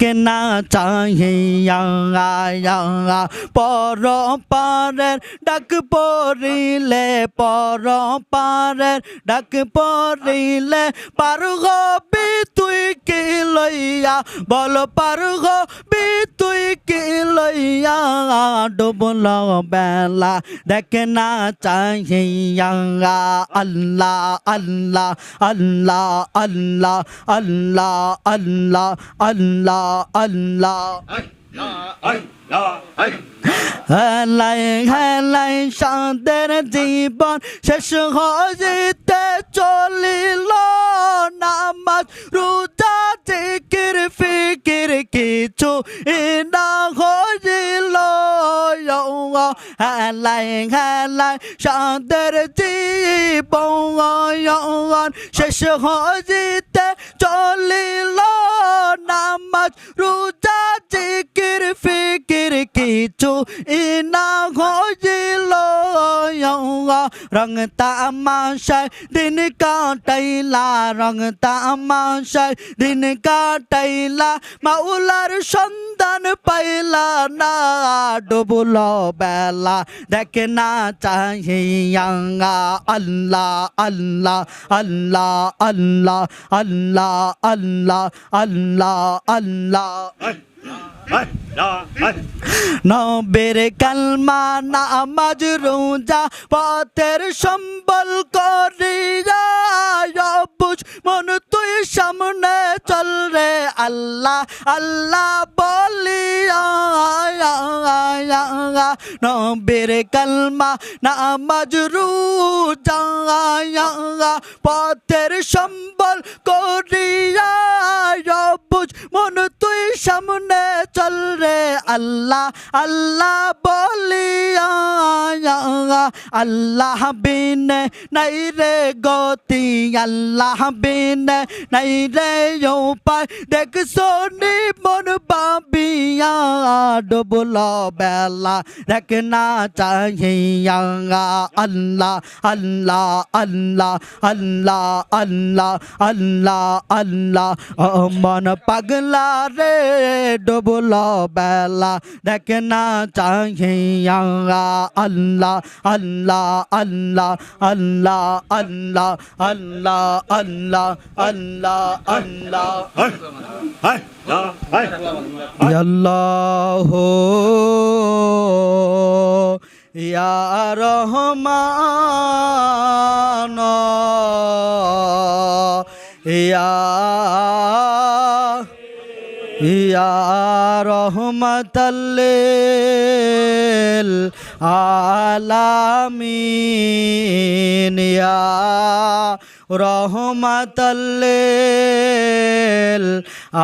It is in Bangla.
দেখে না চাহিয়া পর পারের ডাক পড়িলে পর পারের ডাক পড়িলে পার হবি লইয়া, বল পার হবি তুই কি লইয়া? ডুবল বেলা, দেখে না চাহিয়া। আল্লাহ আল্লাহ আল্লাহ আল্লাহ আল্লাহ আল্লাহ আল্লাহ আল্লাহ। হেলাই হেলাই সাদের জীবন শেষ হইতে চলিল নামাজ ফিকির কিছু না হইল হেলাই হেলাই সাদের জীবন শেষ হইতে চলিল নামাজ রোজা জিকির ফিকির কিছু রং তামাশায় দিন কাটাইলা রং তামাশায় দিন কাটাইলা মাউলার সন্ধান পাইলা না ডুবল বেলা দেখে না চাহিয়া আল্লাহ আল্লাহ আল্লাহ আল্লাহ আল্লাহ আল্লাহ আল্লাহ আল্লাহ নবের কালমা নামাজ রোজা পথের সম্বল করিয়া বুঝ মন তুই সামনে চল রে আল্লাহ আল্লাহ বলিয়া। নবের কালমা নামাজ রোজা পথের সম্বল করিয়া চল রে আল্লাহ আল্লাহ বলিয়া আল্লাহ বিনে নাই রে গতি, আল্লাহ বিনে নাই রে উপায়। দেখ সোনি মন বাবিয়া ডুবল বেলা দেখ না চাহিয়া আল্লাহ আল্লাহ আল্লাহ আল্লাহ আল্লাহ আল্লাহ আল্লাহ মন পাগলা রে ডুবল বেলা দেখ না চাহিয়া আল্লাহ আল্লাহ আল্লাহ আল্লাহ আল্লাহ আল্লাহ আল্লাহ আল্লাহ আল্লাহ আল্লাহ ইয়া রহমান ইয়া ইয়া রহমতাল্লিল আলামিন ইয়া রহমতাল্লিল আ